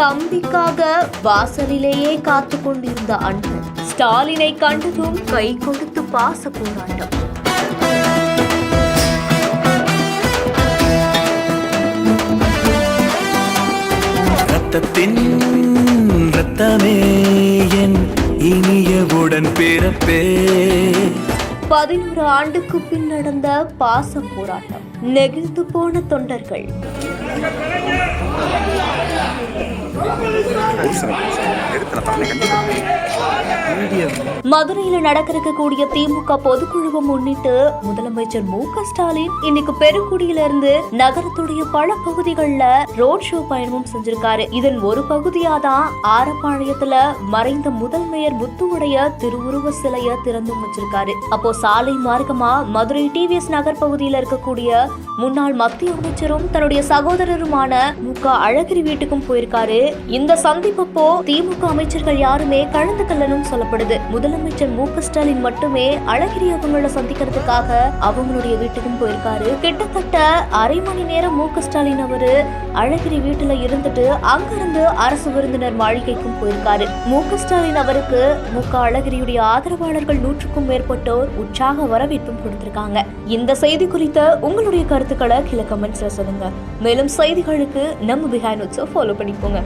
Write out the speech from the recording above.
தம்பிக்காக வாசலிலேயே காத்து கொண்டிருந்த அண்ணன் ஸ்டாலினை கண்டதும் கை கொடுத்து பாச போராட்டம் ரத்தத்தின் ரத்தமே என் இனிய உடன் பிறப்பே. பதினோரு ஆண்டுக்கு பின் நடந்த பாச போராட்டம் நெகிழ்ந்து போன தொண்டர்கள். பூசணி நிறுத்தின தானே கண்டிப்பாக மதுரையில் நடக்க இருக்கக்கூடிய திமுக பொதுக்குழுவை முன்னிட்டு முதலமைச்சர் மு க ஸ்டாலின் இன்னைக்கு பெருங்குடியில இருந்து நகரத்துடைய பல பகுதிகளில் ரோட் ஷோ பயணமும் செஞ்சிருக்காரு. இதன் ஒரு பகுதியா தான் ஆரப்பாளையத்துல மறைந்த முதல் மேயர் முத்துவுடைய திருவுருவ சிலைய திறந்தும் வச்சிருக்காரு. அப்போ சாலை மார்க்கமா மதுரை டிவிஎஸ் நகர் பகுதியில் இருக்கக்கூடிய முன்னாள் மத்திய அமைச்சரும் தன்னுடைய சகோதரருமான மு க அழகிரி வீட்டுக்கும் போயிருக்காரு. இந்த சந்திப்பப்போ திமுக அமைச்சர்கள் யாருமே கலந்துக்கலனும் சொல்லப்படுது. முதலமைச்சர் மு ஸ்டாலின் மட்டுமே அழகிரி அவங்கள சந்திக்கிறதுக்காக அவங்களுடைய வீட்டுக்கும் போயிருக்காரு. கிட்டத்தட்ட அரை மணி நேரம் மு ஸ்டாலின் அவரு அழகிரி வீட்டுல இருந்துட்டு அங்கிருந்து அரசு விருந்தினர் மாளிகைக்கும் போயிருக்காரு. மு ஸ்டாலின் அவருக்கு மு க அழகிரியுடைய ஆதரவாளர்கள் நூற்றுக்கும் மேற்பட்டோர் உற்சாக வரவேற்பும் கொடுத்திருக்காங்க. இந்த செய்தி குறித்த உங்களுடைய கருத்துக்களை கீழே கமெண்ட்ஸ்ல சொல்லுங்க. மேலும் செய்திகளுக்கு நம்ம பிஹைண்ட் ஃபாலோ பண்ணிக்கோங்க.